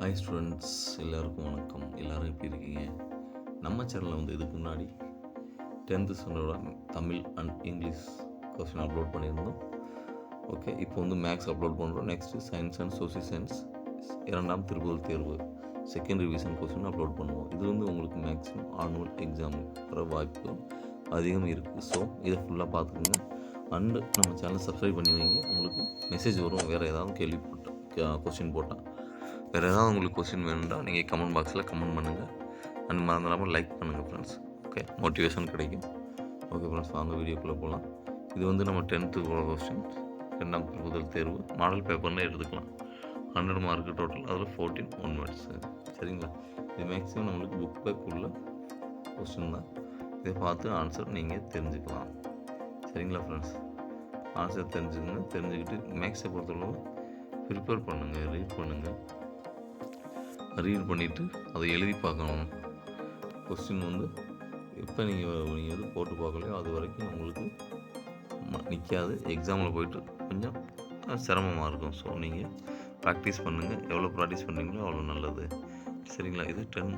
Hi students எல்லாருக்கும் வணக்கம். எல்லோரும் எப்படி இருக்கீங்க? நம்ம சேனலில் வந்து இதுக்கு முன்னாடி tenth ஸ்டாண்டர்டோட Tamil and English question upload பண்ணியிருந்தோம். ஓகே இப்போ வந்து மேக்ஸ் அப்லோட் பண்ணுறோம் next science and social science இரண்டாம் திருப்புதல் தேர்வு செகண்ட் ரிவிஷன் கொஸ்டின் அப்லோட் பண்ணுவோம். இது வந்து உங்களுக்கு மேக்ஸிமம் ஆனுவல் எக்ஸாம் வர வாய்ப்பு அதிகம் இருக்குது ஸோ இதை ஃபுல்லாக பார்த்துக்குங்க. அண்டு நம்ம சேனலை சப்ஸ்கிரைப் பண்ணி வைங்க. உங்களுக்கு மெசேஜ் வரும். வேறு ஏதாவது கேள்வி போட்டால் கொஸ்டின் போட்டால் வேறு ஏதாவது உங்களுக்கு கொஸ்டின் வேணும்னா நீங்கள் கமெண்ட் பாக்ஸில் கமெண்ட் பண்ணுங்கள் அண்ட் மறந்துடாமல் லைக் பண்ணுங்கள் ஃப்ரெண்ட்ஸ் ஓகே மோட்டிவேஷன் கிடைக்கும். ஓகே ஃப்ரெண்ட்ஸ் வாங்க வீடியோக்குள்ளே போகலாம் இது வந்து நம்ம டென்த்து கொஸ்டின் ரெண்டாம் முதல் தேர்வு. மாடல் பேப்பர்னு எடுத்துக்கலாம் ஹண்ட்ரட் மார்க் டோட்டல் அதில் ஃபோர்டீன் ஒன் வேர்ட்ஸ் சரிங்களா? இது மேக்ஸிமம் நம்மளுக்கு புக் பேக் உள்ள கொஸ்டின் தான். இதை பார்த்து ஆன்சர் நீங்கள் தெரிஞ்சுக்கலாம். சரிங்களா ஃப்ரெண்ட்ஸ் ஆன்சர் தெரிஞ்சுக்கங்க. தெரிஞ்சுக்கிட்டு மேக்ஸை பொறுத்தளவு ப்ரிப்பேர் பண்ணுங்கள் ரீட் பண்ணுங்கள் ரீட் பண்ணிவிட்டு அதை எழுதி பார்க்கணும். கொஸ்டின் வந்து எப்போ நீங்கள் நீங்கள் வந்து போட்டு பார்க்கலையோ அது வரைக்கும் உங்களுக்கு நிற்காது எக்ஸாமில் போயிட்டு கொஞ்சம் சிரமமாக இருக்கும். ஸோ நீங்கள் ப்ராக்டிஸ் பண்ணுங்கள் எவ்வளோ ப்ராக்டிஸ் பண்ணுறீங்களோ அவ்வளோ நல்லது. சரிங்களா? இது ten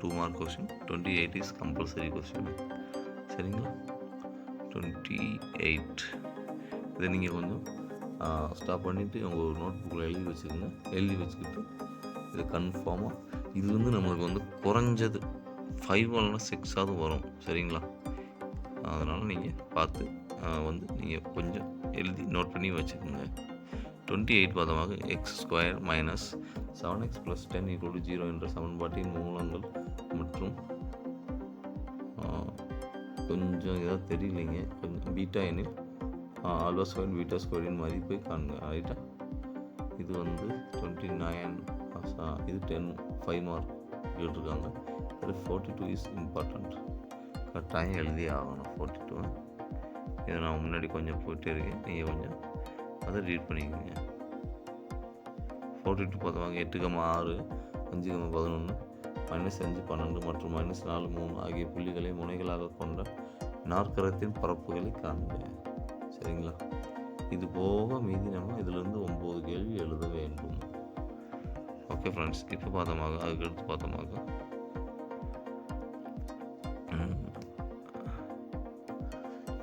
two mark question twenty eight is compulsory question சரிங்களா? டுவெண்ட்டி எயிட் இதை நீங்கள் கொஞ்சம் ஸ்டாப் பண்ணிவிட்டு உங்கள் நோட் புக்கில் எழுதி வச்சுக்கோங்க. எழுதி வச்சுக்கிட்டு இது கன்ஃபார்மாக இது வந்து நம்மளுக்கு வந்து குறைஞ்சது ஃபைவ் இல்லைனா சிக்ஸாவது வரும் சரிங்களா? அதனால் நீங்கள் பார்த்து வந்து நீங்கள் கொஞ்சம் எழுதி நோட் பண்ணி வச்சுக்கோங்க. Twenty eight பாதமாக x square minus seven x plus ten equal zero என்ற சமன்பாட்டின் மூலங்கள் மற்றும் கொஞ்சம் ஏதாவது தெரியலைங்க. கொஞ்சம் பீட்டா எனில் ஆல்வா ஸ்கொயர் பீட்டா ஸ்கொயரின் மதிப்பை காண்க. ரைட்டா இது வந்து டுவெண்ட்டி நைன் இது டென் ஃபைவ் மார்க் கேட்டிருக்காங்க. இது ஃபோர்ட்டி டூ இஸ் இம்பார்ட்டண்ட் கட்டாயம் எழுதி ஆகணும் ஃபோர்ட்டி டூ இதை நான் முன்னாடி கொஞ்சம் போயிட்டே இருக்கேன். நீங்கள் கொஞ்சம் அதை ரீட் பண்ணிக்கோங்க. ஃபோர்ட்டி டூ பார்த்துவாங்க எட்டு கம்மா ஆறு அஞ்சு கம்மா பதினொன்று மைனஸ் அஞ்சு பன்னெண்டு மற்றும் மைனஸ் நாலு மூணு ஆகிய புள்ளிகளை முனைகளாக கொண்ட நாற்கரத்தின் பரப்புகளை காண்க. சரிங்களா? இது போக மீதி நம்ம இதிலிருந்து ஒம்பது கேள்வி எழுத வேண்டும். ஓகே ஃப்ரெண்ட்ஸ் இப்போ பார்த்தோமாக அதுக்கு அடுத்து பார்த்தோமாக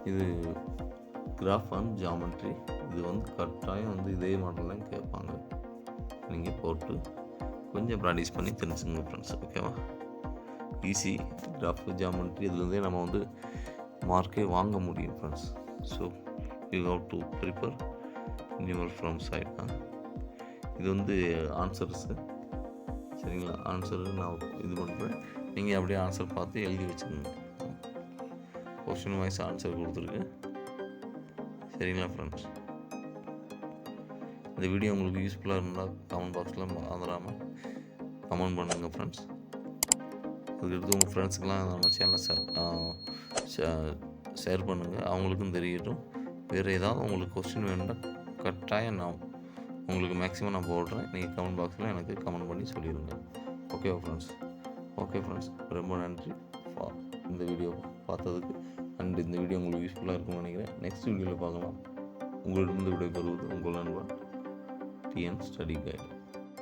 இது கிராஃப் அண்ட் ஜாமெட்ரி இது வந்து கட்டாயம் வந்து இதே மாடல் தான் கேட்பாங்க. நீங்கள் போட்டு கொஞ்சம் ப்ராக்டிஸ் பண்ணி தெரிஞ்சுங்க ஃப்ரெண்ட்ஸ் ஓகேவா ஈஸி கிராஃப் ஜாமெட்ரி இதுலேருந்தே நம்ம வந்து மார்க்கே வாங்க முடியும் friends so you have to prepare newer from side இது வந்து ஆன்சர்ஸு சரிங்களா? ஆன்சரு நான் இது பண்ணுறேன் நீங்கள் அப்படியே ஆன்சர் பார்த்து எழுதி வச்சுக்கோங்க. கொஸ்டின் வைஸ் ஆன்சர் கொடுத்துருக்கு. சரிங்களா ஃப்ரெண்ட்ஸ் இந்த வீடியோ உங்களுக்கு யூஸ்ஃபுல்லாக இருந்தால் கமெண்ட் பாக்ஸில் மறந்துடாமல் கமெண்ட் பண்ணுங்கள் ஃப்ரெண்ட்ஸ் அதுக்கடுத்து உங்கள் ஃப்ரெண்ட்ஸுக்கெலாம் நம்ம சேனலை ஷேர் பண்ணுங்கள் அவங்களுக்கும் தெரியட்டும். வேறு ஏதாவது உங்களுக்கு கொஸ்டின் வேணும்னா கட்டாயம் நான் உங்களுக்கு மேக்ஸிமம் நான் போடுறேன். நீங்கள் கமெண்ட் பாக்ஸில் எனக்கு கமெண்ட் பண்ணி சொல்லிடுங்க ஓகேவா ஃப்ரெண்ட்ஸ் ஓகே ஃப்ரெண்ட்ஸ் ரொம்ப நன்றி for இந்த வீடியோ பார்த்ததுக்கு. அண்ட் இந்த வீடியோ உங்களுக்கு யூஸ்ஃபுல்லாக இருக்கும்னு நினைக்கிறேன். நெக்ஸ்ட் வீடியோவில் பார்க்கலாம். உங்களிடம் விடைபெறுவது உங்கள் நண்பன் டிஎன் ஸ்டடி கைடு